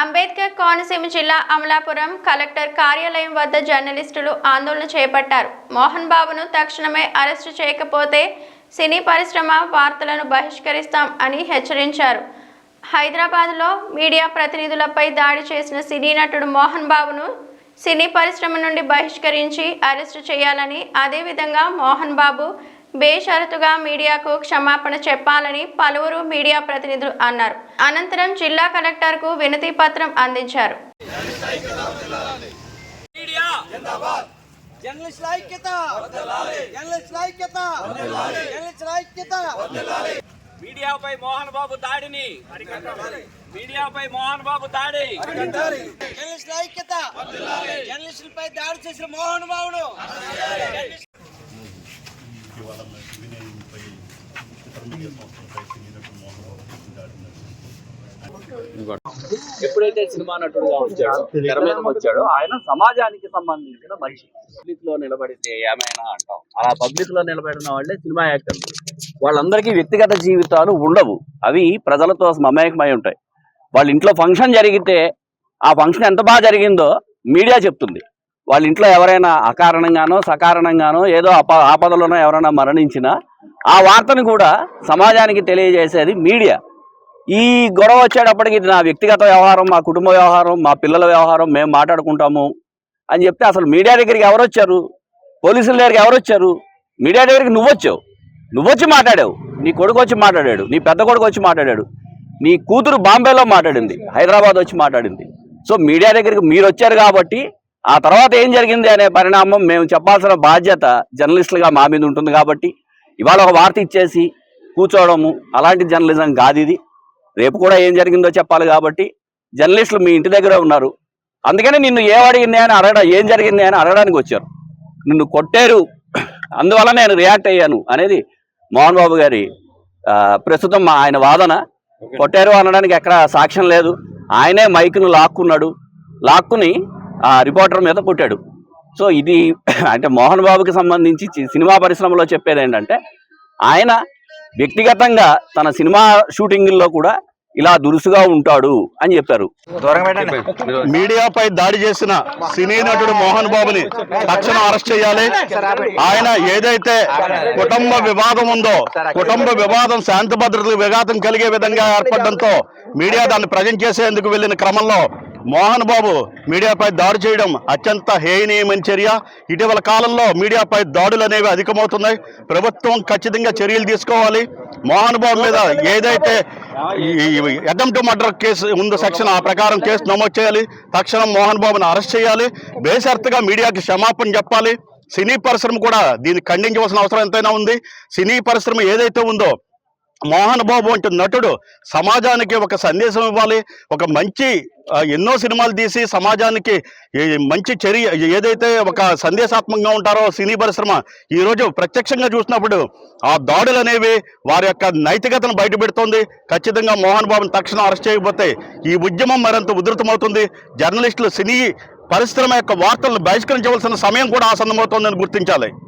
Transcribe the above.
అంబేద్కర్ కోనసీమ జిల్లా అమలాపురం కలెక్టర్ కార్యాలయం వద్ద జర్నలిస్టులు ఆందోళన చేపట్టారు. మోహన్ బాబును తక్షణమే అరెస్టు చేయకపోతే సినీ పరిశ్రమ వార్తలను బహిష్కరిస్తాం అని హెచ్చరించారు. హైదరాబాద్లో మీడియా ప్రతినిధులపై దాడి చేసిన సినీ నటుడు మోహన్ బాబును సినీ పరిశ్రమ నుండి బహిష్కరించి అరెస్టు చేయాలని అదేవిధంగా మోహన్ బాబు బేషరతుగా మీడియాకు క్షమాపణ చెప్పాలని పలువురు మీడియా ప్రతినిధులు అన్నారు. అనంతరం జిల్లా కలెక్టర్కు వినతి పత్రం అందించారు. ఐక్యత! ఐక్యత! ఐక్యత! మీడియాపై మోహన్ బాబు దాడిని! మీడియాపై మోహన్ బాబు దాడి! జర్నలిస్ట్ ఐక్యత! జర్నలిస్టులపై దాడి చేసిన మోహన్ బాబును జర్నలిస్ట్ ఇవాళ వినయంపై తొమ్మిది సంవత్సరాలపై సినీనటుడు మోహన్ బాబు చేసిన దాడిని ఎప్పుడైతే సినిమా నటుడుగా వచ్చాడో తెర మీద వచ్చాడో ఆయన సమాజానికి సంబంధించిన మనిషి. పబ్లిక్లో నిలబడితే ఏమైనా అంటాం అలా పబ్లిక్లో నిలబడిన వాళ్ళే సినిమా యాక్టర్లు. వాళ్ళందరికీ వ్యక్తిగత జీవితాలు ఉండవు. అవి ప్రజలతో మమేకమై ఉంటాయి. వాళ్ళ ఇంట్లో ఫంక్షన్ జరిగితే ఆ ఫంక్షన్ ఎంత బాగా జరిగిందో మీడియా చెప్తుంది. వాళ్ళ ఇంట్లో ఎవరైనా అకారణంగానో సకారణంగానో ఏదో అప ఆపదలోనో ఎవరైనా మరణించినా ఆ వార్తను కూడా సమాజానికి తెలియజేసేది మీడియా. ఈ గొడవ వచ్చేటప్పటికి ఇది నా వ్యక్తిగత వ్యవహారం మా కుటుంబ వ్యవహారం మా పిల్లల వ్యవహారం మేము మాట్లాడుకుంటాము అని చెప్తే అసలు మీడియా దగ్గరికి ఎవరు వచ్చారు? పోలీసుల దగ్గరికి ఎవరు వచ్చారు? మీడియా దగ్గరికి నువ్వు వచ్చావు. నువ్వు వచ్చి మాట్లాడావు. నీ కొడుకు వచ్చి మాట్లాడాడు. నీ పెద్ద కొడుకు వచ్చి మాట్లాడాడు. నీ కూతురు బాంబేలో మాట్లాడింది. హైదరాబాద్ వచ్చి మాట్లాడింది. సో మీడియా దగ్గరికి మీరు వచ్చారు కాబట్టి ఆ తర్వాత ఏం జరిగింది అనే పరిణామం మేము చెప్పాల్సిన బాధ్యత జర్నలిస్టులుగా మా మీద ఉంటుంది కాబట్టి ఇవాళ ఒక వార్త ఇచ్చేసి కూర్చోవడము అలాంటి జర్నలిజం కాదు ఇది. రేపు కూడా ఏం జరిగిందో చెప్పాలి కాబట్టి జర్నలిస్టులు మీ ఇంటి దగ్గరే ఉన్నారు. అందుకని నిన్ను ఏం అడిగింది అని అడగడం ఏం జరిగింది అని అడగడానికి వచ్చారు. నిన్ను కొట్టారు. అందువల్ల నేను రియాక్ట్ అయ్యాను అనేది మోహన్ బాబు గారి ప్రస్తుతం మా ఆయన వాదన. కొట్టారు అనడానికి ఎక్కడ సాక్ష్యం లేదు. ఆయనే మైక్ను లాక్కున్నాడు. లాక్కుని ఆ రిపోర్టర్ మీద కొట్టాడు. సో ఇది అంటే మోహన్ బాబుకి సంబంధించి సినిమా పరిశ్రమలో చెప్పేది ఏంటంటే ఆయన వ్యక్తిగతంగా తన సినిమా షూటింగుల్లో కూడా ఇలా దురుసుగా ఉంటాడు అని చెప్పారు. మీడియాపై దాడి చేసిన సినీ నటుడు మోహన్ బాబుని తక్షణం అరెస్ట్ చేయాలి. ఆయన ఏదైతే కుటుంబ వివాదం ఉందో కుటుంబ వివాదం శాంతి భద్రతలకు విఘాతం కలిగే విధంగా ఏర్పడడంతో మీడియా దాన్ని ప్రజెంట్ చేసేందుకు వెళ్ళిన క్రమంలో మోహన్ బాబు మీడియాపై దాడి చేయడం అత్యంత హేయనీయమైన చర్య. ఇటీవల కాలంలో మీడియాపై దాడులు అనేవి అధికమవుతున్నాయి. ప్రభుత్వం ఖచ్చితంగా చర్యలు తీసుకోవాలి. మోహన్ బాబు మీద ఏదైతే అటెంప్ట్ మర్డర్ కేసు ఉందో సెక్షన్ ఆ ప్రకారం కేసు నమోదు చేయాలి. తక్షణం మోహన్ బాబుని అరెస్ట్ చేయాలి. బేషరతుగా మీడియాకి క్షమాపణ చెప్పాలి. సినీ పరిశ్రమ కూడా దీన్ని ఖండించవలసిన అవసరం ఎంతైనా ఉంది. సినీ పరిశ్రమ ఏదైతే ఉందో మోహన్ బాబు వంటి నటుడు సమాజానికి ఒక సందేశం ఇవ్వాలి. ఒక మంచి ఎన్నో సినిమాలు తీసి సమాజానికి మంచి చర్య ఏదైతే ఒక సందేశాత్మకంగా ఉంటారో సినీ పరిశ్రమ ఈరోజు ప్రత్యక్షంగా చూసినప్పుడు ఆ దాడులు అనేవి వారి యొక్క నైతికతను బయటపెడుతోంది ఖచ్చితంగా మోహన్ బాబును తక్షణం అరెస్ట్ చేయకపోతే ఈ ఉద్యమం మరింత ఉధృతమవుతుంది. జర్నలిస్టులు సినీ పరిశ్రమ యొక్క వార్తలను బహిష్కరించవలసిన సమయం కూడా ఆసన్నమవుతోందని గుర్తించాలి.